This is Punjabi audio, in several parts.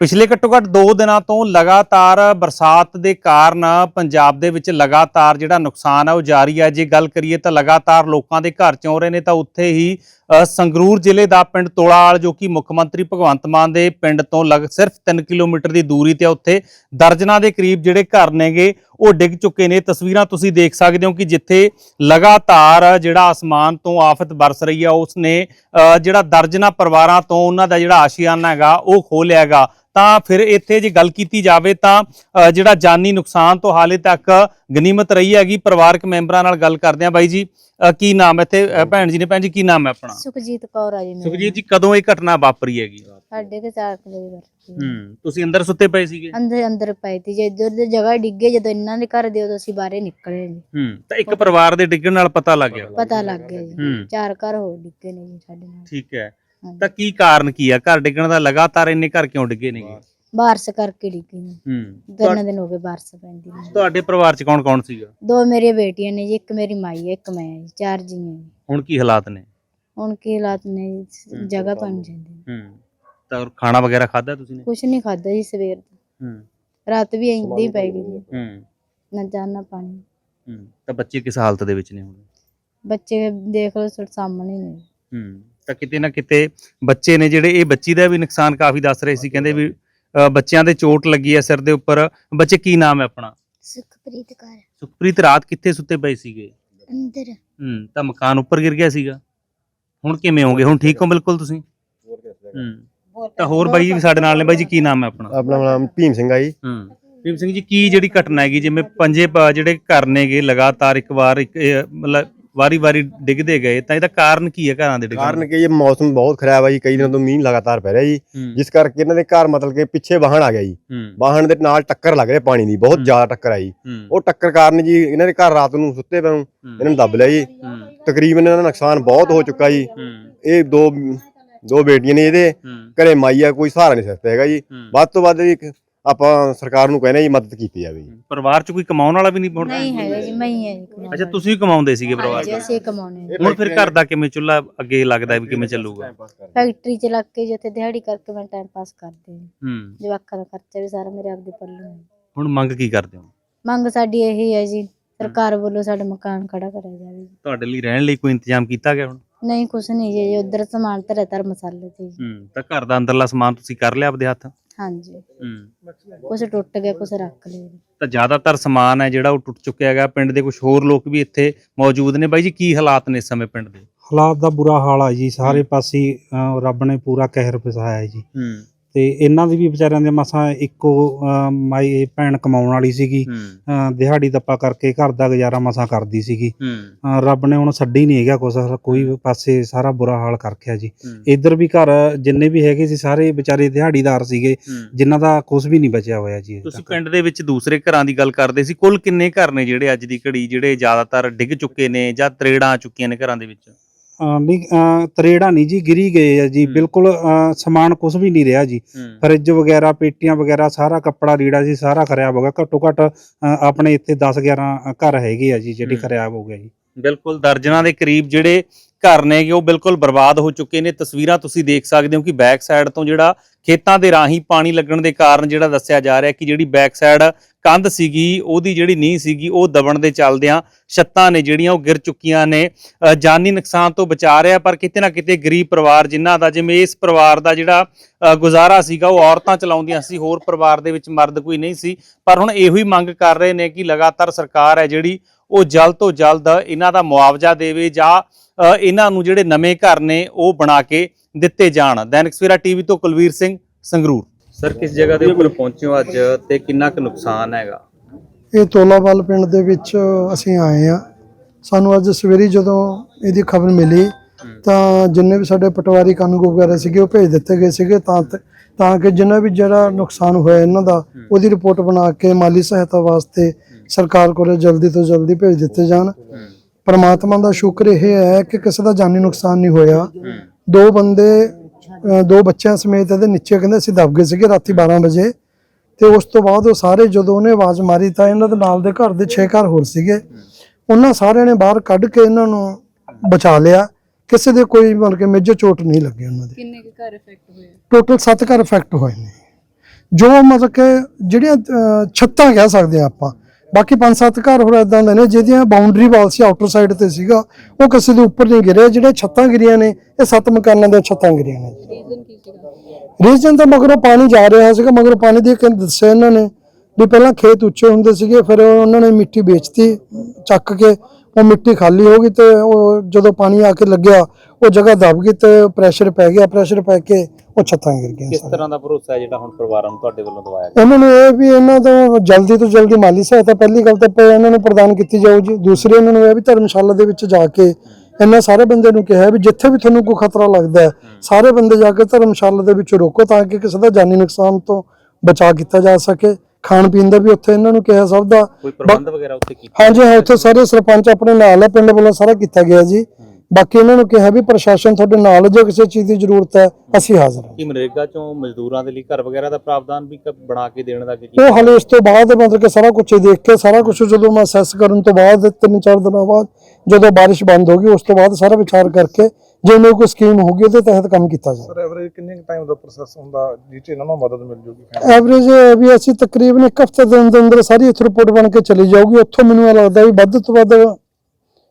ਪਿਛਲੇ ਘੱਟੋ ਘੱਟ 2 ਦਿਨਾਂ ਤੋਂ ਲਗਾਤਾਰ ਬਰਸਾਤ ਦੇ ਕਾਰਨ ਪੰਜਾਬ ਦੇ ਵਿੱਚ ਲਗਾਤਾਰ ਜਿਹੜਾ ਨੁਕਸਾਨ ਹੈ ਉਹ ਜਾਰੀ ਹੈ ਜੇ ਗੱਲ ਕਰੀਏ ਤਾਂ ਲਗਾਤਾਰ ਲੋਕਾਂ ਦੇ ਘਰ ਚੋਂ ਰਹੇ ਨੇ ਤਾਂ ਉੱਥੇ ਹੀ ਸੰਗਰੂਰ ਜ਼ਿਲ੍ਹੇ ਦਾ ਪਿੰਡ ਤੋਲਾਲ ਜੋ ਕਿ ਮੁੱਖ ਮੰਤਰੀ ਭਗਵੰਤ ਮਾਨ ਦੇ ਪਿੰਡ ਤੋਂ ਲਗ, ਸਿਰਫ 3 ਕਿਲੋਮੀਟਰ ਦੀ ਦੂਰੀ ਤੇ ਉੱਥੇ ਦਰਜਨਾਂ ਦੇ ਕਰੀਬ ਜਿਹੜੇ ਘਰ ਨੇਗੇ, ਉਹ ਡਿੱਗ ਚੁੱਕੇ ਨੇ। ਤਸਵੀਰਾਂ ਤੁਸੀਂ ਦੇਖ ਸਕਦੇ ਹੋ ਕਿ ਜਿੱਥੇ ਲਗਾਤਾਰ ਜਿਹੜਾ ਅਸਮਾਨ ਤੋਂ ਆਫਤ ਬਰਸ ਰਹੀ ਹੈ ਉਸ ਨੇ ਜਿਹੜਾ ਦਰਜਨਾਂ ਪਰਿਵਾਰਾਂ ਤੋਂ ਉਹਨਾਂ ਦਾ ਜਿਹੜਾ ਆਸ਼ੀਆਨਾ ਹੈਗਾ, ਉਹ ਖੋਹ ਲਿਆ ਹੈਗਾ। ਤਾਂ ਫਿਰ ਇੱਥੇ ਜੇ ਗੱਲ ਕੀਤੀ ਜਾਵੇ ਤਾਂ ਜਿਹੜਾ ਜਾਨੀ ਨੁਕਸਾਨ ਤੋਂ ਹਾਲੇ ਤੱਕ ਗਨੀਮਤ ਰਹੀ ਹੈਗੀ, ਪਰਿਵਾਰਕ ਮੈਂਬਰਾਂ ਨਾਲ ਗੱਲ ਕਰਦੇ ਆ ਬਾਈ ਜੀ। ਅ, ਕੀ ਨਾਮ ਹੈ ਇੱਥੇ? ਅ, ਭੈਣ ਜੀ ਨੇ ਭੈਣ ਜੀ ਕੀ ਨਾਮ ਹੈ ਆਪਣਾ? ਸੁਖਜੀਤ ਕੌਰ ਆ ਜੀ ਮੇਰਾ ਸੁਖਜੀਤ ਜੀ ਕਦੋਂ ਇਹ ਘਟਨਾ ਵਾਪਰੀ ਹੈਗੀ? ਸਾਡੇ ਕੇ 4 ਵਜੇ ਵਰਤੀ ਹੂੰ ਤੁਸੀਂ ਅੰਦਰ ਸੁੱਤੇ ਪਏ ਸੀਗੇ? ਅੰਦਰ ਅੰਦਰ ਪਈ ਤੀ ਜੇ ਇੱਧਰ ਦੀ ਜਗ੍ਹਾ ਡਿੱਗੇ ਜਦੋਂ ਇਹਨਾਂ ਦੇ ਘਰ ਦੇ ਉਦੋਂ ਅਸੀਂ ਬਾਹਰੇ ਨਿਕਲੇ ਜੀ। ਹੂੰ ਤਾਂ ਇੱਕ ਪਰਿਵਾਰ ਦੇ ਡਿੱਗਣ ਨਾਲ ਪਤਾ ਲੱਗ ਗਿਆ? ਪਤਾ ਲੱਗ ਗਿਆ ਜੀ। ਹੂੰ। ਚਾਰ ਘਰ ਹੋ ਡਿੱਗੇ ਨੇ ਜੀ ਸਾਡੇ ਨਾਲ। ਠੀਕ ਹੈ। ਤਾਂ ਕੀ ਕਾਰਨ ਕੀ ਆ? ਘਰ ਡਿੱਗਣ ਦਾ ਲਗਾਤਾਰ ਇੰਨੇ ਘਰ ਕਿਉਂ ਡਿੱਗੇ ਨੇਗੇ ਬਾਰਸ ਕਰਕੇ ਡਿੱਗੇ ਨੇ ਹੂੰ। ਤਿੰਨ ਦਿਨ ਹੋ ਗਏ ਬਾਰਸ ਪੈਂਦੀ ਨੂੰ ਤੁਹਾਡੇ ਪਰਿਵਾਰ ਚ ਕੌਣ ਕੌਣ ਸੀਗਾ? ਦੋ ਮੇਰੀਆਂ ਬੇਟੀਆਂ ਨੇ ਜੀ ਇੱਕ ਮੇਰੀ ਮਾਈ ਹੈ ਇੱਕ ਮੈਂ ਹਾਂ ਜੀ ਚਾਰ ਜੀ ਨੇ। ਜੀ। ਹੁਣ ਕੀ ਹਾਲਾਤ ਨੇ? ਹੁਣ ਕੀ ਹਾਲਾਤ ਨੇ ਜੀ, ਜਗ੍ਹਾ ਬਣ ਜਾਂਦੀ ਹੂੰ। ਤਾਂ ਖਾਣਾ ਵਗੈਰਾ ਖਾਦਾ ਤੁਸੀਂ ਨੇ? ਕੁਛ ਨਹੀਂ ਖਾਦਾ ਜੀ ਸਵੇਰ ਦਾ ਹੂੰ। ਰਾਤ ਵੀ ਇੰਦੀ ਹੀ ਪੈ ਗਈ। ਜੀ ਹੂੰ। ਨਾ ਜਾਣਾ ਪਾਣੀ। ਹੂੰ। ਤਾਂ ਬੱਚੇ ਕਿਸ ਹਾਲਤ ਦੇ ਵਿੱਚ ਨੇ ਹੁਣ? ਬੱਚੇ ਦੇਖ ਲਓ ਤੁਹਾਡੇ ਸਾਹਮਣੇ ਨੇ। ਹੂੰ। ਤਾਂ ਕਿਤੇ ਨਾ ਕਿਤੇ ਬੱਚੇ ਨੇ ਜਿਹੜੇ ਇਹ ਬੱਚੀ ਦਾ ਵੀ ਨੁਕਸਾਨ ਕਾਫੀ ਦੱਸ ਰਹੇ ਸੀ ਕਹਿੰਦੇ ਵੀ ਬੱਚਿਆਂ ਦੇ ਚੋਟ ਲੱਗੀ ਹੈ ਸਿਰ ਦੇ ਉੱਪਰ। ਬੱਚੇ ਕੀ ਨਾਮ ਹੈ ਆਪਣਾ? ਸੁਖਪ੍ਰੀਤ ਕੌਰ। ਸੁਖਪ੍ਰੀਤ ਰਾਤ ਕਿੱਥੇ ਸੁੱਤੇ ਪਏ ਸੀਗੇ? ਅੰਦਰ। ਹੂੰ ਤਾਂ ਮਕਾਨ ਉੱਪਰ ਗਿਰ ਗਿਆ ਸੀਗਾ। ਹੁਣ ਕਿਵੇਂ ਹੋਗੇ? ਹੁਣ ਠੀਕ ਹੋ ਬਿਲਕੁਲ ਤੁਸੀਂ? ਹੂੰ ਤਾਂ ਹੋਰ ਬਾਈ ਜੀ ਵੀ ਸਾਡੇ ਨਾਲ ਨੇ। ਬਾਈ ਜੀ ਕੀ ਨਾਮ ਹੈ ਆਪਣਾ? ਆਪਣਾ ਨਾਮ ਭੀਮ ਸਿੰਘ ਆ ਜੀ। ਹੂੰ ਭੀਮ ਸਿੰਘ ਜੀ ਕੀ ਜਿਹੜੀ ਘਟਨਾ ਹੈਗੀ? ਜਿਵੇਂ ਪੰਜੇ ਪ- ਜਿਹੜੇ ਘਰ ਨੇਗੇ ਲਗਾਤਾਰ ਇੱਕ ਵਾਰ ਇੱਕ ਮਤਲਬ ਵਾਰੀ-ਵਾਰੀ ਡਿੱਗਦੇ ਗਏ ਤਾਂ ਇਹਦਾ ਕਾਰਨ ਕੀ ਹੈ ਘਰਾਂ ਦੇ ਡਿੱਗਣ ਕਾਰਨ ਕਿ ਇਹ ਮੌਸਮ ਬਹੁਤ ਖਰਾਬ ਆ ਜੀ ਕਈ ਦਿਨਾਂ ਤੋਂ ਮੀਂਹ ਲਗਾਤਾਰ ਪੈ ਰਿਹਾ ਜੀ। ਹੂੰ, ਜਿਸ ਕਰਕੇ ਇਹਨਾਂ ਦੇ ਘਰ ਮਤਲਬ ਕਿ ਪਿੱਛੇ ਵਾਹਣ ਆ ਗਿਆ ਜੀ। ਹੂੰ, ਵਾਹਣ ਦੇ ਨਾਲ ਟੱਕਰ ਲੱਗ ਰਿਹਾ ਪਾਣੀ ਦੀ ਬਹੁਤ ਹੂੰ। ਜ਼ਿਆਦਾ ਟੱਕਰ ਆਈ ਹੂੰ, ਉਹ ਟੱਕਰ ਕਾਰਨ ਜੀ ਇਹਨਾਂ ਦੇ ਘਰ ਰਾਤ ਨੂੰ ਸੁੱਤੇ ਪਏ ਨੂੰ ਹੂੰ, ਇਹਨਾਂ ਨੂੰ ਦੱਬ ਲਿਆ ਜੀ। ਹੂੰ, ਤਕਰੀਬਨ ਇਹਨਾਂ ਦਾ ਨੁਕਸਾਨ ਬਹੁਤ ਹੋ ਚੁੱਕਾ ਜੀ। ਹੂੰ, ਇਹ ਦੋ ਦੋ ਬੇਟੀਆਂ ਨੇ ਇਹਦੇ ਹੂੰ, ਘਰੇ ਮਾਈ ਆ ਕੋਈ ਸਹਾਰਾ ਨਹੀਂ ਸਕਦਾ ਹੈਗਾ ਜੀ। ਹੂੰ। ਵੱਧ ਤੋਂ ਵੱਧ ਜੀ ਇੱਕ ਆਪਾਂ ਸਰਕਾਰ ਨੂੰ ਕਹਿੰਦੇ ਜੀ ਮਦਦ ਕੀਤੀ ਜਾਵੇ ਜੀ। ਪਰਿਵਾਰ 'ਚ ਕੋਈ ਕਮਾਉਣ ਵਾਲਾ ਵੀ ਨਹੀਂ ਹੁਣ ਨਹੀਂ ਹੈਗਾ ਜੀ ਮੈਂ ਹੀ ਹਾਂ ਜੀ ਕਮਾਉਣ ਅੱਛਾ ਤੁਸੀਂ ਕਮਾਉਂਦੇ ਸੀਗੇ ਪਰਿਵਾਰ ਹਾਂਜੀ 'ਚ? ਅਸੀਂ ਕਮਾਉਣੇ ਹਾਂ। ਹੁਣ ਫਿਰ ਘਰ ਦਾ ਕਿਵੇਂ ਚੁੱਲ੍ਹਾ ਅੱਗੇ ਲੱਗਦਾ ਵੀ ਕਿਵੇਂ ਚੱਲੂਗਾ? ਫੈਕਟਰੀ ਚ ਲੱਗ ਕੇ ਜਿੱਥੇ ਦਿਹਾੜੀ ਕਰਕੇ ਮੈਂ ਟਾਈਮ ਪਾਸ ਕਰਦੀ ਹਾਂ। ਹੂੰ। ਜਵਾਕਾਂ ਦਾ ਖਰਚਾ ਵੀ ਸਾਰਾ ਮੇਰੇ ਆਪਦੇ ਪੱਲੇ ਹੈ ਹੁਣ ਮੰਗ ਕੀ ਕਰਦੇ ਹੋ? ਮੰਗ ਸਾਡੀ ਇਹੀ ਹੈ ਜੀ ਸਰਕਾਰ ਵੱਲੋਂ ਸਾਡਾ ਮਕਾਨ ਖੜਾ ਕਰਿਆ ਜਾਵੇ। ਤੁਹਾਡੇ ਲਈ ਰਹਿਣ ਲਈ ਕੋਈ ਇੰਤਜ਼ਾਮ ਕੀਤਾ ਗਿਆ ਹੁਣ? ਨਹੀਂ ਕੁਛ ਨਹੀਂ ਜੀ ਉਧਰ ਸਮਾਨ ਧਰਿਆ ਧਰ ਮਸਾਲੇ ਤੇ ਜੀ। ਹੂੰ ਤਾਂ ਘਰ ਦਾ ਅੰਦਰਲਾ ਸਮਾਨ ਤੁਸੀਂ ਕਰ ਲਿਆ ਆਪਦੇ ਹੱਥ? ਹਾਂਜੀ। ਹੂੰ। ਕੁਛ ਟੁੱਟ ਗਿਆ ਰੱਖ ਲਿਆ। ਜੀ। ਤਾਂ ਜ਼ਿਆਦਾਤਰ ਸਮਾਨ ਹੈ ਜਿਹੜਾ ਉਹ ਟੁੱਟ ਚੁੱਕਿਆ ਹੈਗਾ। ਪਿੰਡ ਦੇ ਕੁਝ ਹੋਰ ਲੋਕ ਵੀ ਇੱਥੇ ਮੌਜੂਦ ਨੇ। ਬਾਈ ਜੀ ਕੀ ਹਾਲਾਤ ਨੇ ਇਸ ਸਮੇਂ ਪਿੰਡ ਦੇ? ਹਾਲਾਤ ਦਾ ਬੁਰਾ ਹਾਲ ਆ ਜੀ। ਸਾਰੇ ਪਾਸੇ ਅਹ, ਰੱਬ ਨੇ ਪੂਰਾ ਕਹਿਰ ਵਸਾਇਆ ਹੈ ਜੀ। ਹੂੰ। ਤੇ ਇਹਨਾਂ ਦੀ ਵੀ ਵਿਚਾਰਿਆਂ ਦੇ ਮਸਾਂ ਇੱਕੋ ਅਹ, ਮਾਈ ਭੈਣ ਕਮਾਉਣ ਵਾਲੀ ਸੀਗੀ। ਹੂੰ। ਅਹ, ਦਿਹਾੜੀ ਦੱਪਾ ਕਰਕੇ ਘਰ ਦਾ ਗੁਜ਼ਾਰਾ ਮਸਾਂ ਕਰਦੀ ਸੀਗੀ। ਹੂੰ। ਅਹ, ਰੱਬ ਨੇ ਹੁਣ ਛੱਡੀ ਨਹੀਂ ਹੈਗਾ ਕੁਛ ਕੋਈ ਪਾਸੇ ਸਾਰਾ ਬੁਰਾ ਹਾਲ ਕਰਖਿਆ ਜੀ। ਹੂੰ, ਇੱਧਰ ਵੀ ਘਰ ਜਿੰਨੇ ਵੀ ਹੈਗੇ ਸੀ ਸਾਰੇ ਵਿਚਾਰੇ ਦਿਹਾੜੀਦਾਰ ਸੀਗੇ ਹੂੰ। ਜਿਨ੍ਹਾਂ ਦਾ ਕੁਝ ਵੀ ਨਹੀਂ ਬਚਿਆ ਹੋਇਆ ਜੀ ਤੁਸੀਂ। ਪਿੰਡ ਦੇ ਵਿੱਚ ਦੂਸਰੇ ਘਰਾਂ ਦੀ ਗੱਲ ਕਰਦੇ ਸੀ ਕੁੱਲ ਕਿੰਨੇ ਘਰ ਨੇ ਜਿਹੜੇ ਅੱਜ ਦੀ ਘੜੀ ਜਿਹੜੇ ਜ਼ਿਆਦਾਤਰ ਡਿੱਗ ਚੁੱਕੇ ਨੇ ਜਾਂ ਤਰੇੜਾਂ ਆ ਚੁੱਕੀਆਂ ਨੇ ਘਰਾਂ ਦੇ ਵਿੱਚ? ਨਹੀਂ ਤਰੇੜਾ ਨਹੀਂ ਜੀ ਗਿਰੀ ਗਏ ਆ ਜੀ। ਬਿਲਕੁਲ ਸਮਾਨ ਕੁਝ ਵੀ ਨਹੀਂ ਰਿਹਾ ਜੀ। ਫਰਿੱਜ ਵਗੈਰਾ ਪੇਟੀਆਂ ਵਗੈਰਾ ਸਾਰਾ ਕੱਪੜਾ ਲੀੜਾ ਸੀ ਸਾਰਾ ਖਰਾਬ ਹੋ ਗਿਆ। ਘੱਟੋ ਘੱਟ ਆਪਣੇ ਇੱਥੇ 10 11 ਘਰ ਹੈਗੇ ਆ ਜੀ ਜਿਹੜੇ। ਖਰਾਬ ਹੋ ਗਏ ਜੀ। ਬਿਲਕੁਲ ਦਰਜਨਾਂ ਦੇ ਕਰੀਬ ਜਿਹੜੇ ਘਰ ਨੇਗੇ ਉਹ ਬਿਲਕੁਲ ਬਰਬਾਦ ਹੋ ਚੁੱਕੇ ਨੇ। ਤਸਵੀਰਾਂ ਤੁਸੀਂ ਦੇਖ ਸਕਦੇ ਹੋ ਕਿ ਬੈਕ ਸਾਈਡ ਤੋਂ ਜਿਹੜਾ ਖੇਤਾਂ ਦੇ ਰਾਹੀਂ ਪਾਣੀ ਲੱਗਣ ਦੇ ਕਾਰਨ ਜਿਹੜਾ ਦੱਸਿਆ ਜਾ ਰਿਹਾ ਕਿ ਜਿਹੜੀ ਬੈਕ ਸਾਈਡ ਕੰਧ ਸੀਗੀ, ਉਹਦੀ ਜਿਹੜੀ ਨੀਂਹ ਸੀਗੀ, ਉਹ ਦਬਣ ਦੇ ਚੱਲਦਿਆਂ ਛੱਤਾਂ ਨੇ ਜਿਹੜੀਆਂ ਉਹ ਗਿਰ ਚੁੱਕੀਆਂ ਨੇ। ਜਾਨੀ ਨੁਕਸਾਨ ਤੋਂ ਬਚਾ ਰਿਹਾ, ਪਰ ਕਿਤੇ ਨਾ ਕਿਤੇ ਗਰੀਬ ਪਰਿਵਾਰ ਜਿਨ੍ਹਾਂ ਦਾ, ਜਿਵੇਂ ਇਸ ਪਰਿਵਾਰ ਦਾ ਜਿਹੜਾ ਗੁਜ਼ਾਰਾ ਸੀਗਾ, ਉਹ ਔਰਤਾਂ ਚਲਾਉਂਦੀਆਂ ਸੀ, ਹੋਰ ਪਰਿਵਾਰ ਦੇ ਵਿੱਚ ਮਰਦ ਕੋਈ ਨਹੀਂ ਸੀ। ਪਰ ਹੁਣ ਇਹੋ ਹੀ ਮੰਗ ਕਰ ਰਹੇ ਨੇ ਕਿ ਲਗਾਤਾਰ ਸਰਕਾਰ ਹੈ ਜਿਹੜੀ, ਉਹ ਜਲਦ ਤੋਂ ਜਲਦ ਇਹਨਾਂ ਦਾ ਮੁਆਵਜ਼ਾ ਦੇਵੇ ਜਾਂ ਇਹਨਾਂ ਨੂੰ ਜਿਹੜੇ ਨਵੇਂ ਘਰ ਨੇ, ਉਹ ਬਣਾ ਕੇ ਦਿੱਤੇ ਜਾਣ। ਦੈਨਿਕ ਸਵੇਰਾ ਟੀਵੀ ਤੋਂ ਕੁਲਵੀਰ ਸਿੰਘ ਸੰਗਰੂਰ। ਸਰ ਕਿਸ ਜਗ੍ਹਾ ਦੇ ਉੱਪਰ ਪਹੁੰਚੇ ਹੋ ਅੱਜ ਤੇ ਕਿੰਨਾ ਕੁ ਨੁਕਸਾਨ ਹੈਗਾ? ਇਹ ਤੋਲਾਵਾਲ ਪਿੰਡ ਦੇ ਵਿੱਚ ਅਸੀਂ ਆਏ ਆ ਸਾਨੂੰ ਅੱਜ ਸਵੇਰੇ ਜਦੋਂ ਇਹਦੀ ਖਬਰ ਮਿਲੀ ਤਾਂ ਜਿੰਨੇ ਵੀ ਸਾਡੇ ਪਟਵਾਰੀ ਕਾਨੂੰਗੋ ਵਗੈਰਾ ਸੀਗੇ ਉਹ ਭੇਜ ਦਿੱਤੇ ਗਏ ਸੀਗੇ ਤਾਂ ਤਾਂ ਕਿ ਜਿੰਨਾ ਵੀ ਜਿਹੜਾ ਨੁਕਸਾਨ ਹੋਇਆ ਇਹਨਾਂ ਦਾ ਉਹਦੀ ਰਿਪੋਰਟ ਬਣਾ ਕੇ ਮਾਲੀ ਸਹਾਇਤਾ ਵਾਸਤੇ ਸਰਕਾਰ ਕੋਲ ਜਲਦੀ ਤੋਂ ਜਲਦੀ ਭੇਜ ਦਿੱਤੇ ਜਾਣ। ਪਰਮਾਤਮਾ ਦਾ ਸ਼ੁਕਰ ਇਹ ਹੈ ਕਿ ਕਿਸੇ ਦਾ ਜਾਨੀ ਨੁਕਸਾਨ ਨਹੀਂ ਹੋਇਆ। ਦੋ ਬੰਦੇ ਦੋ ਬੱਚਿਆਂ ਸਮੇਤ ਇਹਦੇ ਨੀਚੇ ਕਹਿੰਦੇ ਅਸੀਂ ਦਬ ਗਏ ਸੀਗੇ ਰਾਤੀ 12 ਵਜੇ। ਤੇ ਉਸ ਤੋਂ ਬਾਅਦ ਉਹ ਸਾਰੇ ਜਦੋਂ ਉਹਨੇ ਆਵਾਜ਼ ਮਾਰੀ ਤਾਂ ਇਹਨਾਂ ਦੇ ਨਾਲ ਦੇ ਘਰ ਦੇ 6 ਘਰ ਹੋਰ ਸੀਗੇ। ਉਹਨਾਂ ਸਾਰਿਆਂ ਨੇ ਬਾਹਰ ਕੱਢ ਕੇ ਇਹਨਾਂ ਨੂੰ ਬਚਾ ਲਿਆ। ਕਿਸੇ ਦੇ ਕੋਈ ਮਤਲਬ ਕਿ ਮੇਜਰ ਚੋਟ ਨਹੀਂ ਲੱਗੀ ਉਹਨਾਂ ਦੇ। ਕਿੰਨੇ ਕੁ ਘਰ ਇਫੈਕਟ ਹੋਏ? ਟੋਟਲ 7 ਘਰ ਇਫੈਕਟ ਹੋਏ ਨੇ। ਜੋ ਮਤਲਬ ਕਿ ਜਿਹੜੀਆਂ ਛੱਤਾਂ ਕਹਿ ਸਕਦੇ ਆ ਆਪਾਂ ਬਾਕੀ ਪੰਜ ਸੱਤ ਘਰ ਹੋਰ ਇਦਾਂ ਦੇ ਨੇ ਜਿਹਦੀਆਂ ਬਾਉਂਡਰੀ ਵਾਲ ਸੀ ਆਊਟਰ ਸਾਈਡ ਤੇ ਸੀਗਾ ਉਹ ਕਿਸੇ ਦੇ ਉੱਪਰ ਨਹੀਂ ਗਿਰੇ ਜਿਹੜੇ ਛੱਤਾਂ ਗਿਰੀਆਂ ਨੇ ਇਹ ਸੱਤ ਮਕਾਨਾਂ ਦੀਆਂ ਛੱਤਾਂ ਗਿਰੀਆਂ ਨੇ। ਰੀਜ਼ਨ ਤਾਂ ਮਗਰੋਂ ਪਾਣੀ ਜਾ ਰਿਹਾ ਸੀਗਾ ਮਗਰੋਂ ਪਾਣੀ ਦੀ ਕਹਿੰਦੇ ਦੱਸਿਆ ਇਹਨਾਂ ਨੇ ਵੀ ਪਹਿਲਾਂ ਖੇਤ ਉੱਚੇ ਹੁੰਦੇ ਸੀਗੇ ਫਿਰ ਉਹਨਾਂ ਨੇ ਮਿੱਟੀ ਵੇਚਤੀ ਚੱਕ ਕੇ ਉਹ ਮਿੱਟੀ ਖਾਲੀ ਹੋ ਗਈ ਤੇ ਉਹ ਜਦੋਂ ਪਾਣੀ ਆ ਕੇ ਲੱਗਿਆ ਉਹ ਜਗ੍ਹਾ ਦਬ ਗਈ ਤੇ ਪ੍ਰੈਸ਼ਰ ਪੈ ਗਿਆ ਪ੍ਰੈਸ਼ਰ ਪੈ ਕੇ ਉਹ ਛੱਤਾਂ ਗਿਰ ਗਈਆਂ ਕਿਸ। ਤਰ੍ਹਾਂ ਦਾ ਭਰੋਸਾ ਹੈ ਜਿਹੜਾ ਹੁਣ ਪਰਿਵਾਰਾਂ ਨੂੰ ਤੁਹਾਡੇ ਵੱਲੋਂ ਦਵਾਇਆ ਗਿਆ? ਉਹਨਾਂ ਨੂੰ ਇਹ ਵੀ ਇਹਨਾਂ ਤੋਂ ਜਲਦੀ ਤੋਂ ਜਲਦੀ ਮਾਲੀ ਸਹਾਇਤਾ ਪਹਿਲੀ ਗੱਲ ਤਾਂ ਇਹਨਾਂ ਨੂੰ ਪ੍ਰਦਾਨ ਕੀਤੀ ਜਾਊ ਜੀ। ਦੂਸਰੀ ਇਹਨਾਂ ਨੂੰ ਇਹ ਵੀ ਧਰਮਸ਼ਾਲਾ ਦੇ ਵਿੱਚ ਜਾ ਕੇ ਇਹਨਾਂ ਸਾਰੇ ਬੰਦੇ ਨੂੰ ਕਿਹਾ ਵੀ ਜਿੱਥੇ ਵੀ ਤੁਹਾਨੂੰ ਕੋਈ ਖਤਰਾ ਲੱਗਦਾ ਹੈ ਸਾਰੇ ਬੰਦੇ ਜਾ ਕੇ ਧਰਮਸ਼ਾਲਾ ਦੇ ਵਿੱਚ ਰੋਕੋ ਤਾਂ ਕਿ ਕਿਸੇ ਦਾ ਜਾਨੀ ਨੁਕਸਾਨ ਤੋਂ ਬਚਾਅ ਕੀਤਾ ਜਾ ਸਕੇ। ਖਾਣ ਪੀਣ ਦਾ ਵੀ ਉੱਥੇ ਇਹਨਾਂ ਨੂੰ ਕਿਹਾ ਸਭ ਦਾ। ਕੋਈ ਪ੍ਰਬੰਧ ਵਗੈਰਾ ਉੱਥੇ ਕੀਤਾ ਹਾਂਜੀ ਹਾਂ ਉੱਥੇ ਸਾਰੇ ਸਰਪੰਚ ਆਪਣੇ ਨਾਲ ਹੈ ਪਿੰਡ ਵੱਲੋਂ ਸਾਰਾ ਕੀਤਾ ਗਿਆ ਜੀ। ਬਾਕੀ ਇਹਨਾਂ ਨੂੰ ਕਿਹਾ ਵੀ ਪ੍ਰਸ਼ਾਸਨ ਤੁਹਾਡੇ ਨਾਲ ਹੈ, ਜੇ ਕਿਸੇ ਚੀਜ਼ ਦੀ ਜ਼ਰੂਰਤ ਹੈ ਅਸੀਂ ਹਾਜ਼ਰ ਹਾਂ। ਕੀ ਮਨਰੇਗਾ ਚੋਂ ਮਜ਼ਦੂਰਾਂ ਦੇ ਲਈ ਘਰ ਵਗੈਰਾ ਦਾ ਪ੍ਰਾਵਧਾਨ ਵੀ ਕ- ਬਣਾ ਕੇ ਦੇਣ ਦਾ ਕੀ ਉਹ ਹਲੇ ਇਸ ਤੋਂ ਬਾਅਦ ਮਤਲਬ ਕਿ ਸਾਰਾ ਕੁਝ ਦੇਖ ਕੇ ਸਾਰਾ ਕੁਝ ਜਦੋਂ ਮੈਂ ਅਸੈਸ ਕਰਨ ਤੋਂ ਬਾਅਦ ਤਿੰਨ ਚਾਰ ਦਿਨਾਂ ਬਾਅਦ ਜਦੋਂ ਬਾਰਿਸ਼ ਬੰਦ ਹੋ ਗਈ ਉਸ ਤੋਂ ਬਾਅਦ ਸਾਰਾ ਵਿਚਾਰ ਕਰਕੇ ਜਿਵੇਂ ਕੋਈ ਸਕੀਮ ਹੋਗੀ ਉਹਦੇ ਤਹਿਤ ਕੰਮ ਕੀਤਾ ਜਾਵੇ ਸਰ ਐਵਰੇਜ ਕਿੰਨੇ ਟਾਈਮ ਦਾ ਪ੍ਰੋਸੈਸ ਹੁੰਦਾ ਜਿਸ 'ਚ ਇਹਨਾਂ ਨੂੰ ਮਦਦ ਮਿਲ ਜੂਗੀ? ਐਵਰੇਜ ਵੀ ਅਸੀਂ ਤਕਰੀਬਨ ਇੱਕ ਹਫ਼ਤੇ ਦੇ ਅੰਦਰ ਅੰਦਰ ਸਾਰੀ ਇੱਥੇ ਰਿਪੋਰਟ ਬਣ ਕੇ ਚਲੀ ਜਾਊਗੀ। ਉੱਥੋਂ ਮੈਨੂੰ ਇਹ ਲੱਗਦਾ ਵੀ ਵੱਧ ਤੋਂ ਵੱਧ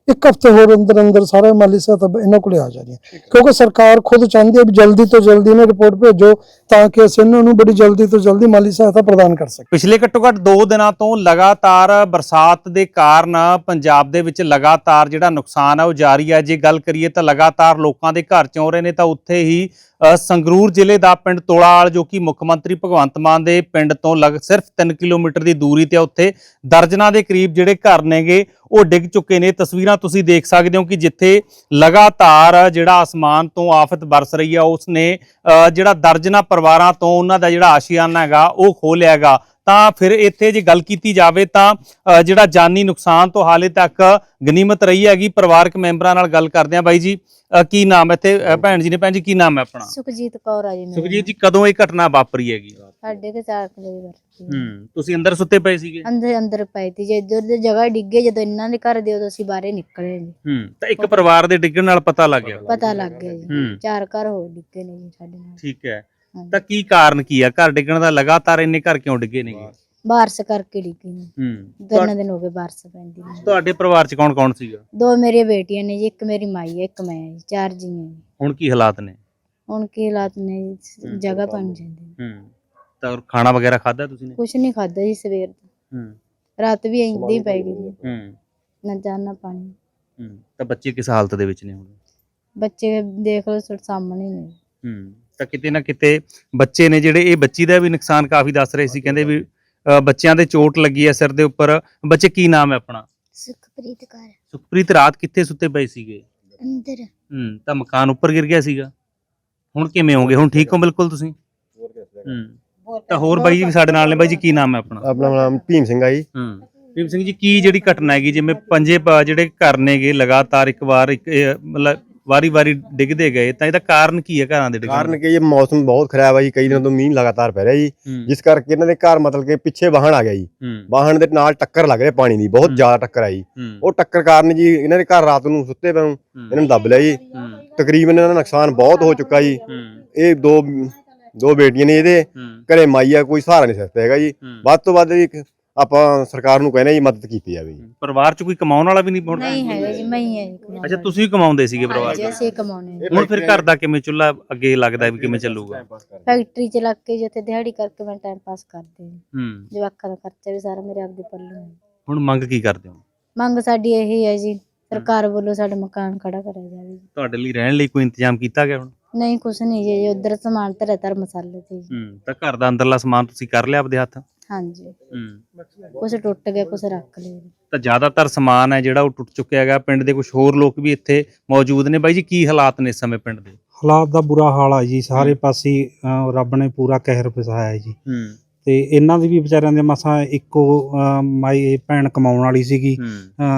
ਇੱਕ ਹਫ਼ਤੇ ਹੋਰ ਅੰਦਰ ਅੰਦਰ ਸਾਰੇ ਮਾਲੀ ਸਹਾਇਤਾ ਇਹਨਾਂ ਕੋਲੇ ਆ ਜਾਣੀ ਕਿਉਂਕਿ ਸਰਕਾਰ ਖੁਦ ਚਾਹੁੰਦੀ ਹੈ ਵੀ ਜਲਦੀ ਤੋਂ ਜਲਦੀ ਇਹਨਾਂ ਰਿਪੋਰਟ ਭੇਜੋ ਤਾਂ ਕਿ ਅਸੀਂ ਇਹਨਾਂ ਨੂੰ ਬੜੀ ਜਲਦੀ ਤੋਂ ਜਲਦੀ ਮਾਲੀ ਸਹਾਇਤਾ ਪ੍ਰਦਾਨ ਕਰ ਸਕੀਏ। ਪਿਛਲੇ ਘੱਟੋ ਘੱਟ 2 ਦਿਨਾਂ ਤੋਂ ਲਗਾਤਾਰ ਬਰਸਾਤ ਦੇ ਕਾਰਨ ਪੰਜਾਬ ਦੇ ਵਿੱਚ ਲਗਾਤਾਰ ਜਿਹੜਾ ਨੁਕਸਾਨ ਹੈ ਉਹ ਜਾਰੀ ਹੈ ਜੇ ਗੱਲ ਕਰੀਏ ਤਾਂ ਲਗਾਤਾਰ ਲੋਕਾਂ ਦੇ ਘਰ ਚੋਂ ਰਹੇ ਨੇ ਤਾਂ ਉੱਥੇ ਹੀ ਸੰਗਰੂਰ ਜ਼ਿਲ੍ਹੇ ਦਾ ਪਿੰਡ ਤੋਲਾਲ ਜੋ ਕਿ ਮੁੱਖ ਮੰਤਰੀ ਭਗਵੰਤ ਮਾਨ ਦੇ ਪਿੰਡ ਤੋਂ ਲਗ, ਸਿਰਫ 3 ਕਿਲੋਮੀਟਰ ਦੀ ਦੂਰੀ ਤੇ ਉੱਥੇ ਦਰਜਨਾਂ ਦੇ ਕਰੀਬ ਜਿਹੜੇ ਘਰ ਨੇਗੇ, ਉਹ ਡਿੱਗ ਚੁੱਕੇ ਨੇ। ਤਸਵੀਰਾਂ ਤੁਸੀਂ ਦੇਖ ਸਕਦੇ ਹੋ ਕਿ ਜਿੱਥੇ ਲਗਾਤਾਰ ਜਿਹੜਾ ਅਸਮਾਨ ਤੋਂ ਆਫਤ ਬਰਸ ਰਹੀ ਹੈ ਉਸ ਨੇ ਜਿਹੜਾ ਦਰਜਨਾਂ ਪਰਿਵਾਰਾਂ ਤੋਂ ਉਹਨਾਂ ਦਾ ਜਿਹੜਾ ਆਸ਼ੀਆਨਾ ਹੈਗਾ, ਉਹ ਖੋਹ ਲਿਆ ਹੈਗਾ। ਤਾਂ ਫਿਰ ਇੱਥੇ ਜੇ ਗੱਲ ਕੀਤੀ ਜਾਵੇ ਤਾਂ ਜਿਹੜਾ ਜਾਨੀ ਨੁਕਸਾਨ ਤੋਂ ਹਾਲੇ ਤੱਕ ਗਨੀਮਤ ਰਹੀ ਹੈਗੀ, ਪਰਿਵਾਰਕ ਮੈਂਬਰਾਂ ਨਾਲ ਗੱਲ ਕਰਦੇ ਆ ਬਾਈ ਜੀ। ਅ, ਕੀ ਨਾਮ ਹੈ ਇੱਥੇ? ਅ, ਭੈਣ ਜੀ ਨੇ ਭੈਣ ਜੀ ਕੀ ਨਾਮ ਹੈ ਆਪਣਾ? ਸੁਖਜੀਤ ਕੌਰ ਆ ਜੀ ਮੇਰਾ ਸੁਖਜੀਤ ਜੀ ਕਦੋਂ ਇਹ ਘਟਨਾ ਵਾਪਰੀ ਹੈਗੀ? ਸਾਡੇ ਕੇ ਚਾਰ ਕਲੇ ਵਰਤੀ ਹੂੰ। ਤੁਸੀਂ ਅੰਦਰ ਸੁੱਤੇ ਪਏ ਸੀਗੇ? ਅੰਦਰ ਅੰਦਰ ਪਈ ਤੀ ਜੇ ਇੱਧਰ ਦੀ ਜਗ੍ਹਾ ਡਿੱਗੇ ਜਦੋਂ ਇਹਨਾਂ ਦੇ ਘਰ ਦੇ ਉਦੋਂ ਅਸੀਂ ਬਾਹਰੇ ਨਿਕਲੇ ਜੀ। ਹੂੰ ਤਾਂ ਇੱਕ ਪਰਿਵਾਰ ਦੇ ਡਿੱਗਣ ਨਾਲ ਪਤਾ ਲੱਗ ਗਿਆ। ਪਤਾ ਲੱਗ ਗਿਆ ਜੀ। ਹੂੰ। ਚਾਰ ਘਰ ਹੋ ਡਿੱਗੇ ਨੇ ਜੀ ਸਾਡੇ ਨਾਲ। ਠੀਕ ਹੈ। ਹਾਂਜੀ। ਤਾਂ ਕੀ ਕਾਰਨ ਕੀ ਆ? ਘਰ ਡਿੱਗਣ ਦਾ ਲਗਾਤਾਰ ਇੰਨੇ ਘਰ ਕਿਉਂ ਡਿੱਗੇ ਨੇਗੇ? ਬਾਰਸ ਕਰਕੇ ਡਿੱਗੇ ਨੇ ਹੂੰ। ਤਿੰਨ ਦਿਨ ਹੋ ਗਏ ਬਾਰਸ ਪੈਂਦੀ ਨੂੰ ਤੁਹਾਡੇ ਪਰਿਵਾਰ ਚ ਕੌਣ ਕੌਣ ਸੀਗਾ? ਦੋ ਮੇਰੀਆਂ ਬੇਟੀਆਂ ਨੇ ਜੀ ਇੱਕ ਮੇਰੀ ਮਾਈ ਹੈ ਇੱਕ ਮੈਂ ਹਾਂ ਜੀ ਚਾਰ ਜੀ ਜੀ ਹੁਣ ਕੀ ਹਾਲਾਤ ਨੇ? ਹੁਣ ਕੀ ਹਾਲਾਤ ਨੇ ਜੀ, ਜਗ੍ਹਾ ਬਣ ਜਾਂਦੀ ਹੂੰ। ਤਾਂ ਖਾਣਾ ਵਗੈਰਾ ਖਾਦਾ ਤੁਸੀਂ ਨੇ? ਕੁਛ ਨਹੀਂ ਖਾਦਾ ਜੀ ਸਵੇਰ ਦਾ ਹੂੰ। ਰਾਤ ਵੀ ਇੰਦੀ ਹੀ ਪੈ ਗਈ। ਜੀ ਹੂੰ। ਨਾ ਜਾਨ ਨਾ ਪਾਣੀ। ਹੂੰ। ਤਾਂ ਬੱਚੇ ਕਿਸ ਹਾਲਤ ਦੇ ਵਿੱਚ ਨੇ ਹੁਣ? ਬੱਚੇ ਦੇਖ ਲਓ ਤੁਹਾਡੇ ਸਾਹਮਣੇ ਨੇ। ਹੂੰ। ਤਾਂ ਕਿਤੇ ਨਾ ਕਿਤੇ ਬੱਚੇ ਨੇ ਜਿਹੜੇ ਇਹ ਬੱਚੀ ਦਾ ਵੀ ਨੁਕਸਾਨ ਕਾਫੀ ਦੱਸ ਰਹੇ ਸੀ ਕਹਿੰਦੇ ਵੀ ਬੱਚਿਆਂ ਦੇ ਚੋਟ ਲੱਗੀ ਹੈ ਸਿਰ ਦੇ ਉੱਪਰ। ਬੱਚੇ ਕੀ ਨਾਮ ਹੈ ਆਪਣਾ? ਸੁਖਪ੍ਰੀਤ ਕੌਰ। ਸੁਖਪ੍ਰੀਤ ਰਾਤ ਕਿੱਥੇ ਸੁੱਤੇ ਪਏ ਸੀਗੇ? ਅੰਦਰ। ਹੂੰ ਤਾਂ ਮਕਾਨ ਉੱਪਰ ਗਿਰ ਗਿਆ ਸੀਗਾ। ਹੁਣ ਕਿਵੇਂ ਹੋਗੇ? ਹੁਣ ਠੀਕ ਹੋ ਬਿਲਕੁਲ ਤੁਸੀਂ? ਹੂੰ। ਤਾਂ ਹੋਰ ਬਾਈ ਜੀ ਵੀ ਸਾਡੇ ਨਾਲ ਨੇ। ਬਾਈ ਜੀ ਕੀ ਨਾਮ ਹੈ ਆਪਣਾ? ਆਪਣਾ ਨਾਮ ਭੀਮ ਸਿੰਘ ਆ ਜੀ। ਹੂੰ। ਭੀਮ ਸਿੰਘ ਜੀ ਕੀ ਜਿਹੜੀ ਘਟਨਾ ਹੈਗੀ? ਜਿਵੇਂ ਪੰਜੇ ਪ- ਜਿਹੜੇ ਘਰ ਨੇਗੇ ਲਗਾਤਾਰ ਇੱਕ ਵਾਰ ਇੱਕ ਮਤਲਬ ਵਾਰੀ-ਵਾਰੀ ਡਿੱਗਦੇ ਗਏ ਤਾਂ ਇਹਦਾ ਕਾਰਨ ਕੀ ਹੈ ਘਰਾਂ ਦੇ ਡਿੱਗਣ ਕਾਰਨ ਕਿ ਇਹ ਮੌਸਮ ਬਹੁਤ ਖਰਾਬ ਆ ਜੀ ਕਈ ਦਿਨਾਂ ਤੋਂ ਮੀਂਹ ਲਗਾਤਾਰ ਪੈ ਰਿਹਾ ਜੀ। ਹੂੰ। ਜਿਸ ਕਰਕੇ ਇਹਨਾਂ ਦੇ ਘਰ ਮਤਲਬ ਕਿ ਪਿੱਛੇ ਵਾਹਣ ਆ ਗਿਆ ਜੀ। ਹੂੰ। ਵਾਹਣ ਦੇ ਨਾਲ ਟੱਕਰ ਲੱਗ ਰਿਹਾ ਪਾਣੀ ਦੀ ਬਹੁਤ ਜ਼ਿਆਦਾ ਟੱਕਰ ਆਈ। ਹੂੰ। ਉਹ ਟੱਕਰ ਕਾਰਨ ਜੀ ਇਹਨਾਂ ਦੇ ਘਰ ਰਾਤ ਨੂੰ ਸੁੱਤੇ ਪਏ ਨੂੰ ਇਹਨਾਂ ਨੂੰ ਦੱਬ ਲਿਆ ਜੀ। ਹੂੰ। ਤਕਰੀਬਨ ਇਹਨਾਂ ਦਾ ਨੁਕਸਾਨ ਬਹੁਤ ਹੋ ਚੁੱਕਾ ਜੀ। ਹੂੰ। ਇਹ ਦੋ ਦੋ ਬੇਟੀਆਂ ਨੇ ਇਹਦੇ ਹੂੰ। ਘਰੇ ਮਾਈ ਆ ਕੋਈ ਸਹਾਰਾ ਨਹੀਂ ਸਕਦਾ ਹੈਗਾ ਜੀ। ਹੂੰ। ਵੱਧ ਤੋਂ ਵੱਧ ਇੱਕ ਆਪਾਂ ਸਰਕਾਰ ਨੂੰ ਕਹਿੰਦੇ ਜੀ ਮਦਦ ਕੀਤੀ ਜਾਵੇ ਜੀ। ਪਰਿਵਾਰ ਚ ਕੋਈ ਕਮਾਉਣ ਵਾਲਾ ਵੀ ਨਹੀਂ ਹੁਣ ਨਹੀਂ ਹੈਗਾ ਜੀ ਮੈਂ ਹੀ ਹਾਂ ਜੀ ਕਮਾਉਣ ਅੱਛਾ ਤੁਸੀਂ ਵੀ ਕਮਾਉਂਦੇ ਸੀਗੇ ਪਰਿਵਾਰ ਚ? ਅਸੀਂ ਕਮਾਉਣੇ। ਹੁਣ ਫਿਰ ਘਰ ਦਾ ਕਿਵੇਂ ਚੁੱਲ੍ਹਾ ਅੱਗੇ ਲੱਗਦਾ ਵੀ ਕਿਵੇਂ ਚੱਲੂਗਾ? ਫੈਕਟਰੀ ਚ ਲੱਗ ਕੇ ਜਿੱਥੇ ਦਿਹਾੜੀ ਕਰਕੇ ਮੈਂ ਟਾਈਮ ਪਾਸ ਕਰਦੀ ਹਾਂ। ਹੂੰ। ਜਵਾਕਾਂ ਦਾ ਖਰਚਾ ਵੀ ਸਾਰਾ ਮੇਰੇ ਆਪਦੇ ਪੱਲੇ ਹੈ ਹੁਣ ਮੰਗ ਕੀ ਕਰਦੇ ਹੋ? ਮੰਗ ਸਾਡੀ ਇਹੀ ਹੈ ਜੀ ਸਰਕਾਰ ਵੱਲੋਂ ਸਾਡਾ ਮਕਾਨ ਖੜਾ ਕਰਿਆ ਜਾਵੇ। ਜੀ। ਤੁਹਾਡੇ ਲਈ ਰਹਿਣ ਲਈ ਕੋਈ ਇੰਤਜ਼ਾਮ ਕੀਤਾ ਗਿਆ ਹੁਣ? ਨਹੀਂ ਕੁਛ ਨਹੀਂ ਜੀ ਉਧਰ ਸਮਾਨ ਧਰਿਆ ਧਰ ਮਸਾਲੇ ਤੇ। ਹੂੰ ਤਾਂ ਘਰ ਦਾ ਅੰਦਰਲਾ ਸਮਾਨ ਤੁਸੀਂ ਕਰ ਲਿਆ ਆਪਦੇ ਹੱਥ? ਹਾਂਜੀ। ਹੂੰ। ਟੁੱਟ ਗਿਆ ਕੁਛ ਰੱਖ ਲਿਆ। ਜੀ। ਤਾਂ ਜ਼ਿਆਦਾਤਰ ਸਮਾਨ ਹੈ ਜਿਹੜਾ ਉਹ ਟੁੱਟ ਚੁੱਕਿਆ ਹੈਗਾ। ਪਿੰਡ ਦੇ ਕੁਝ ਹੋਰ ਲੋਕ ਵੀ ਇੱਥੇ ਮੌਜੂਦ ਨੇ। ਬਾਈ ਜੀ ਕੀ ਹਾਲਾਤ ਨੇ ਇਸ ਸਮੇਂ ਪਿੰਡ ਦੇ? ਹਾਲਾਤ ਦਾ ਬੁਰਾ ਹਾਲ ਆ ਜੀ। ਸਾਰੇ ਪਾਸੇ ਅਹ, ਰੱਬ ਨੇ ਪੂਰਾ ਕਹਿਰ ਫਸਾਇਆ ਜੀ। ਹੂੰ। ਤੇ ਇਹਨਾਂ ਦੀ ਵੀ ਵਿਚਾਰਿਆਂ ਦੇ ਮਸਾਂ ਇੱਕੋ ਮਾਈ ਭੈਣ ਕਮਾਉਣ ਵਾਲੀ ਸੀਗੀ।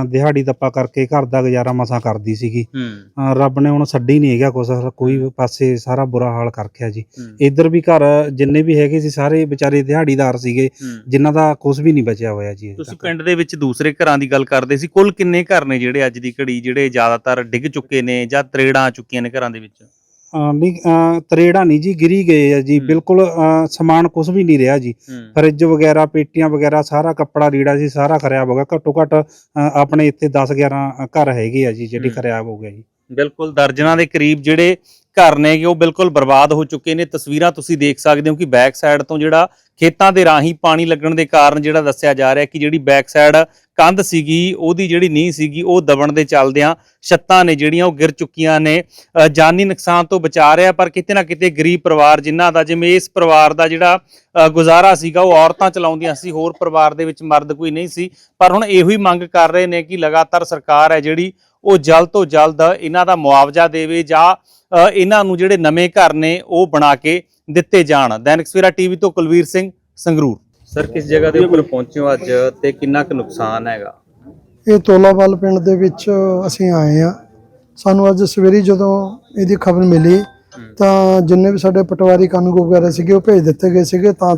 ਦਿਹਾੜੀ ਦੱਪਾ ਕਰਕੇ ਘਰ ਦਾ ਗੁਜ਼ਾਰਾ ਮਸਾਂ ਕਰਦੀ ਸੀਗੀ। ਰੱਬ ਨੇ ਹੁਣ ਛੱਡੀ ਨਹੀਂ ਹੈਗਾ ਕੁਛ ਕੋਈ ਪਾਸੇ ਸਾਰਾ ਬੁਰਾ ਹਾਲ ਕਰ ਰੱਖਿਆ ਜੀ। ਇੱਧਰ ਵੀ ਘਰ ਜਿੰਨੇ ਵੀ ਹੈਗੇ ਸੀ ਸਾਰੇ ਵਿਚਾਰੇ ਦਿਹਾੜੀਦਾਰ ਸੀਗੇ। ਜਿਨ੍ਹਾਂ ਦਾ ਕੁਝ ਵੀ ਨਹੀਂ ਬਚਿਆ ਹੋਇਆ ਜੀ ਤੁਸੀਂ। ਪਿੰਡ ਦੇ ਵਿੱਚ ਦੂਸਰੇ ਘਰਾਂ ਦੀ ਗੱਲ ਕਰਦੇ ਸੀ ਕੁੱਲ ਕਿੰਨੇ ਘਰ ਨੇ ਜਿਹੜੇ ਅੱਜ ਦੀ ਘੜੀ ਜਿਹੜੇ ਜ਼ਿਆਦਾਤਰ ਡਿੱਗ ਚੁੱਕੇ ਨੇ ਜਾਂ ਤਰੇੜਾਂ ਆ ਚੁੱਕੀਆਂ ਨੇ ਘਰਾਂ ਦੇ ਵਿੱਚ? ਅਹ ਤਰੇੜਾ ਨਹੀਂ ਜੀ ਗਿਰੀ ਗਏ ਆ ਜੀ। ਬਿਲਕੁਲ ਸਮਾਨ ਕੁਝ ਵੀ ਨਹੀਂ ਰਿਹਾ ਜੀ। ਫਰਿੱਜ ਵਗੈਰਾ ਪੇਟੀਆਂ ਵਗੈਰਾ ਸਾਰਾ ਕੱਪੜਾ ਲੀੜਾ ਸੀ ਸਾਰਾ ਖਰਾਬ ਹੋ ਗਿਆ। ਘੱਟੋ ਘੱਟ ਆਪਣੇ ਇੱਥੇ 10 11 ਘਰ ਹੈਗੇ ਆ ਜੀ ਜਿਹੜੇ। ਖਰਾਬ ਹੋ ਗਿਆ ਜੀ। ਬਿਲਕੁਲ ਦਰਜਨਾਂ ਦੇ ਕਰੀਬ ਜਿਹੜੇ ਘਰ ਨੇਗੇ ਉਹ ਬਿਲਕੁਲ ਬਰਬਾਦ ਹੋ ਚੁੱਕੇ ਨੇ। ਤਸਵੀਰਾਂ ਤੁਸੀਂ ਦੇਖ ਸਕਦੇ ਹੋ ਕਿ ਬੈਕ ਸਾਈਡ ਤੋਂ ਜਿਹੜਾ ਖੇਤਾਂ ਦੇ ਰਾਹੀਂ ਪਾਣੀ ਲੱਗਣ ਦੇ ਕਾਰਨ ਜਿਹੜਾ ਦੱਸਿਆ ਜਾ ਰਿਹਾ ਕਿ ਜਿਹੜੀ ਬੈਕ ਸਾਈਡ ਕੰਧ ਸੀਗੀ, ਉਹਦੀ ਜਿਹੜੀ ਨੀਂਹ ਸੀਗੀ, ਉਹ ਦਬਣ ਦੇ ਚੱਲਦਿਆਂ ਛੱਤਾਂ ਨੇ ਜਿਹੜੀਆਂ ਉਹ ਗਿਰ ਚੁੱਕੀਆਂ ਨੇ। ਜਾਨੀ ਨੁਕਸਾਨ ਤੋਂ ਬਚਾ ਰਿਹਾ, ਪਰ ਕਿਤੇ ਨਾ ਕਿਤੇ ਗਰੀਬ ਪਰਿਵਾਰ ਜਿਨ੍ਹਾਂ ਦਾ, ਜਿਵੇਂ ਇਸ ਪਰਿਵਾਰ ਦਾ ਜਿਹੜਾ ਗੁਜ਼ਾਰਾ ਸੀਗਾ, ਉਹ ਔਰਤਾਂ ਚਲਾਉਂਦੀਆਂ ਸੀ, ਹੋਰ ਪਰਿਵਾਰ ਦੇ ਵਿੱਚ ਮਰਦ ਕੋਈ ਨਹੀਂ ਸੀ। ਪਰ ਹੁਣ ਇਹੋ ਹੀ ਮੰਗ ਕਰ ਰਹੇ ਨੇ ਕਿ ਲਗਾਤਾਰ ਸਰਕਾਰ ਹੈ ਜਿਹੜੀ, ਉਹ ਜਲਦ ਤੋਂ ਜਲਦ ਇਹਨਾਂ ਦਾ ਮੁਆਵਜ਼ਾ ਦੇਵੇ ਜਾਂ ਇਹਨਾਂ ਨੂੰ ਜਿਹੜੇ ਨਵੇਂ ਘਰ ਨੇ, ਉਹ ਬਣਾ ਕੇ ਦਿੱਤੇ ਜਾਣ। ਦੈਨਿਕ ਸਵੇਰਾ ਟੀਵੀ ਤੋਂ ਕੁਲਵੀਰ ਸਿੰਘ ਸੰਗਰੂਰ। ਸਰ ਕਿਸ ਜਗ੍ਹਾ ਦੇ ਉੱਪਰ ਪਹੁੰਚੇ ਹੋ ਅੱਜ ਤੇ ਕਿੰਨਾ ਕੁ ਨੁਕਸਾਨ ਹੈਗਾ? ਇਹ ਤੋਲਾਵਾਲ ਪਿੰਡ ਦੇ ਵਿੱਚ ਅਸੀਂ ਆਏ ਆ ਸਾਨੂੰ ਅੱਜ ਸਵੇਰੀ ਜਦੋਂ ਇਹਦੀ ਖਬਰ ਮਿਲੀ ਤਾਂ ਜਿੰਨੇ ਵੀ ਸਾਡੇ ਪਟਵਾਰੀ ਕਾਨੂੰਨ ਵਗੈਰਾ ਸੀਗੇ ਉਹ ਭੇਜ ਦਿੱਤੇ ਗਏ ਸੀਗੇ ਤਾਂ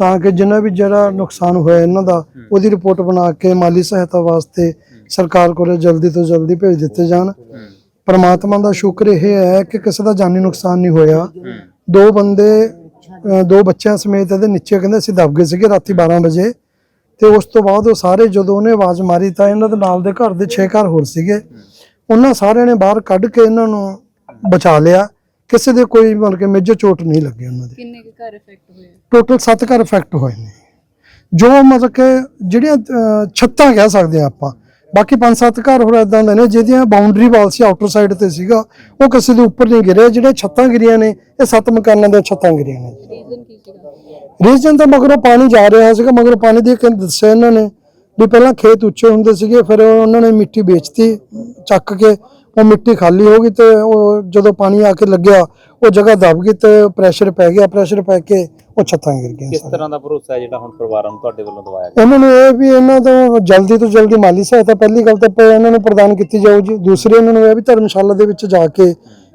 ਤਾਂ ਕਿ ਜਿੰਨਾ ਵੀ ਜਿਹੜਾ ਨੁਕਸਾਨ ਹੋਇਆ ਇਹਨਾਂ ਦਾ ਉਹਦੀ ਰਿਪੋਰਟ ਬਣਾ ਕੇ ਮਾਲੀ ਸਹਾਇਤਾ ਵਾਸਤੇ ਸਰਕਾਰ ਕੋਲ ਜਲਦੀ ਤੋਂ ਜਲਦੀ ਭੇਜ ਦਿੱਤੇ ਜਾਣ। ਪਰਮਾਤਮਾ ਦਾ ਸ਼ੁਕਰ ਇਹ ਹੈ ਕਿ ਕਿਸੇ ਦਾ ਜਾਨੀ ਨੁਕਸਾਨ ਨਹੀਂ ਹੋਇਆ। ਦੋ ਬੰਦੇ ਦੋ ਬੱਚਿਆਂ ਸਮੇਤ ਇਹਦੇ ਨੀਚੇ ਕਹਿੰਦੇ ਅਸੀਂ ਦਬ ਗਏ ਸੀਗੇ ਰਾਤੀ 12 ਵਜੇ। ਤੇ ਉਸ ਤੋਂ ਬਾਅਦ ਉਹ ਸਾਰੇ ਜਦੋਂ ਉਹਨੇ ਆਵਾਜ਼ ਮਾਰੀ ਤਾਂ ਇਹਨਾਂ ਦੇ ਨਾਲ ਦੇ ਘਰ ਦੇ 6 ਘਰ ਹੋਰ ਸੀਗੇ। ਉਹਨਾਂ ਸਾਰਿਆਂ ਨੇ ਬਾਹਰ ਕੱਢ ਕੇ ਇਹਨਾਂ ਨੂੰ ਬਚਾ ਲਿਆ। ਕਿਸੇ ਦੇ ਕੋਈ ਮਤਲਬ ਕਿ ਮੇਜਰ ਚੋਟ ਨਹੀਂ ਲੱਗੀ ਉਹਨਾਂ ਦੇ। ਕਿੰਨੇ ਕੁ ਘਰ ਇਫੈਕਟ ਹੋਏ? ਟੋਟਲ 7 ਘਰ ਇਫੈਕਟ ਹੋਏ ਨੇ। ਜੋ ਮਤਲਬ ਕਿ ਜਿਹੜੀਆਂ ਛੱਤਾਂ ਕਹਿ ਸਕਦੇ ਆ ਆਪਾਂ ਬਾਕੀ 5-7 ਘਰ ਹੋਰ ਇਦਾਂ ਦੇ ਨੇ ਜਿਹਦੀਆਂ ਬਾਉਂਡਰੀ ਵਾਲ ਸੀ ਆਊਟਰ ਸਾਈਡ ਤੇ ਸੀਗਾ ਉਹ ਕਿਸੇ ਦੇ ਉੱਪਰ ਨਹੀਂ ਗਿਰੇ ਜਿਹੜੇ ਛੱਤਾਂ ਗਿਰੀਆਂ ਨੇ ਇਹ ਸੱਤ ਮਕਾਨਾਂ ਦੇ ਛੱਤਾਂ ਗਿਰੀਆਂ ਨੇ। ਰੀਜ਼ਨ ਕੀ ਸੀਗਾ? ਰੀਜਨ ਤਾਂ ਮਗਰੋਂ ਪਾਣੀ ਜਾ ਰਿਹਾ ਸੀਗਾ ਮਗਰੋਂ ਪਾਣੀ ਦੀ ਕਹਿੰਦੇ ਦੱਸਿਆ ਇਹਨਾਂ ਨੇ ਵੀ ਪਹਿਲਾਂ ਖੇਤ ਉੱਚੇ ਹੁੰਦੇ ਸੀਗੇ ਫਿਰ ਉਹਨਾਂ ਨੇ ਮਿੱਟੀ ਵੇਚਤੀ ਚੱਕ ਕੇ ਉਹ ਮਿੱਟੀ ਖਾਲੀ ਹੋ ਗਈ ਤੇ ਉਹ ਜਦੋਂ ਪਾਣੀ ਆ ਕੇ ਲੱਗਿਆ ਉਹ ਜਗ੍ਹਾ ਦਬ ਗਈ ਤੇ ਪ੍ਰੈਸ਼ਰ ਪੈ ਗਿਆ ਪ੍ਰੈਸ਼ਰ ਪੈ ਕੇ ਉਹ ਛੱਤਾਂ ਗਿਰ ਕਿਸ। ਤਰ੍ਹਾਂ ਦਾ ਭਰੋਸਾ ਹੈ ਜਿਹੜਾ ਹੁਣ ਪਰਿਵਾਰਾਂ ਨੂੰ ਤੁਹਾਡੇ ਵੱਲੋਂ ਦਵਾਇਆ ਗਿਆ? ਉਹਨਾਂ ਨੂੰ ਇਹ ਵੀ ਇਹਨਾਂ ਤੋਂ ਜਲਦੀ ਤੋਂ ਜਲਦੀ ਮਾਲੀ ਸਹਾਇਤਾ ਪਹਿਲੀ ਗੱਲ ਤਾਂ ਪ- ਇਹਨਾਂ ਨੂੰ ਪ੍ਰਦਾਨ ਕੀਤੀ ਜਾਊ ਜੀ। ਦੂਸਰੀ ਇਹਨਾਂ ਨੂੰ ਇਹ ਵੀ ਧਰਮਸ਼ਾਲਾ ਦੇ ਵਿੱਚ ਜਾ ਕੇ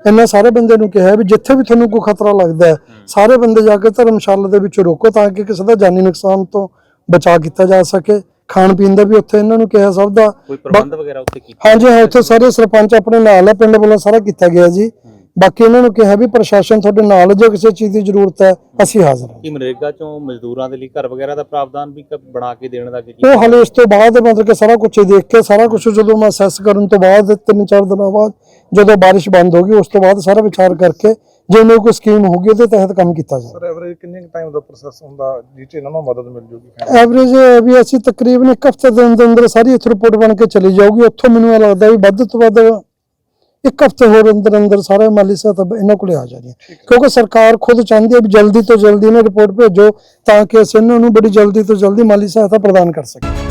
ਇਹਨਾਂ ਸਾਰੇ ਬੰਦੇ ਨੂੰ ਕਿਹਾ ਵੀ ਜਿੱਥੇ ਵੀ ਤੁਹਾਨੂੰ ਕੋਈ ਖਤਰਾ ਲੱਗਦਾ ਹੈ ਸਾਰੇ ਬੰਦੇ ਜਾ ਕੇ ਧਰਮਸ਼ਾਲਾ ਦੇ ਵਿੱਚ ਰੋਕੋ ਤਾਂ ਕਿ ਕਿਸੇ ਦਾ ਜਾਨੀ ਨੁਕਸਾਨ ਤੋਂ ਬਚਾ ਕੀਤਾ ਜਾ ਸਕੇ। ਖਾਣ ਪੀਣ ਦਾ ਵੀ ਉੱਥੇ ਇਹਨਾਂ ਨੂੰ ਕਿਹਾ ਸਭ ਦਾ। ਕੋਈ ਪ੍ਰਬੰਧ ਵਗੈਰਾ ਉੱਥੇ ਕੀਤਾ ਹਾਂਜੀ ਹਾਂ ਉੱਥੇ ਸਾਰੇ ਸਰਪੰਚ ਆਪਣੇ ਨਾਲ ਹੈ ਪਿੰਡ ਵੱਲੋਂ ਸਾਰਾ ਕੀਤਾ ਗਿਆ ਜੀ। ਬਾਕੀ ਇਹਨਾਂ ਨੂੰ ਕਿਹਾ ਵੀ ਪ੍ਰਸ਼ਾਸਨ ਤੁਹਾਡੇ ਨਾਲ ਹੈ, ਜੇ ਕਿਸੇ ਚੀਜ਼ ਦੀ ਜ਼ਰੂਰਤ ਹੈ ਅਸੀਂ ਹਾਜ਼ਰ ਹਾਂ। ਕਿ ਮਨਰੇਗਾ ਚੋਂ ਮਜ਼ਦੂਰਾਂ ਦੇ ਲਈ ਘਰ ਵਗੈਰਾ ਦਾ ਪ੍ਰਾਵਧਾਨ ਵੀ ਕ- ਬਣਾ ਕੇ ਦੇਣ ਦਾ ਕੀ? ਉਹ ਹਲੇ ਇਸ ਤੋਂ ਬਾਅਦ ਮਤਲਬ ਕਿ ਸਾਰਾ ਕੁਝ ਦੇਖ ਕੇ ਸਾਰਾ ਕੁਝ ਜਦੋਂ ਮੈਂ ਅਸੈਸ ਕਰਨ ਤੋਂ ਬਾਅਦ ਤਿੰਨ ਚਾਰ ਦਿਨਾਂ ਬਾਅਦ ਜਦੋਂ ਬਾਰਿਸ਼ ਬੰਦ ਹੋ ਗਈ ਉਸ ਤੋਂ ਬਾਅਦ ਸਾਰਾ ਵਿਚਾਰ ਕਰਕੇ ਜੇ ਉਹਨਾਂ ਕੋਈ ਸਕੀਮ ਹੋਗੀ ਉਹਦੇ ਤਹਿਤ ਕੰਮ ਕੀਤਾ ਜਾਵੇ। ਸਰ ਐਵਰੇਜ ਕਿੰਨੇ ਟਾਈਮ ਦਾ ਪ੍ਰੋਸੈਸ ਹੁੰਦਾ ਜਿਸ 'ਚ ਇਹਨਾਂ ਨੂੰ ਮਦਦ ਮਿਲ ਜੂਗੀ? ਐਵਰੇਜ ਵੀ ਅਸੀਂ ਤਕਰੀਬਨ ਇੱਕ ਹਫ਼ਤੇ ਦੇ ਅੰਦਰ ਅੰਦਰ ਸਾਰੀ ਇੱਥੇ ਰਿਪੋਰਟ ਬਣ ਕੇ ਚਲੀ ਜਾਊਗੀ। ਉੱਥੋਂ ਮੈਨੂੰ ਇਹ ਲੱਗਦਾ ਵੀ ਵੱਧ ਤੋਂ ਵੱਧ ਇੱਕ ਹਫ਼ਤੇ ਹੋਰ ਅੰਦਰ ਅੰਦਰ ਸਾਰੇ ਮਾਲੀ ਸਹਾਇਤਾ ਇਹਨਾਂ ਕੋਲੇ ਆ ਜਾਣੀ ਹੈ ਕਿਉਂਕਿ ਸਰਕਾਰ ਖੁਦ ਚਾਹੁੰਦੀ ਹੈ ਵੀ ਜਲਦੀ ਤੋਂ ਜਲਦੀ ਇਹਨਾਂ ਰਿਪੋਰਟ ਭੇਜੋ ਤਾਂ ਕਿ ਅਸੀਂ ਇਹਨਾਂ ਨੂੰ ਬੜੀ ਜਲਦੀ ਤੋਂ ਜਲਦੀ ਮਾਲੀ ਸਹਾਇਤਾ ਪ੍ਰਦਾਨ ਕਰ ਸਕੀਏ।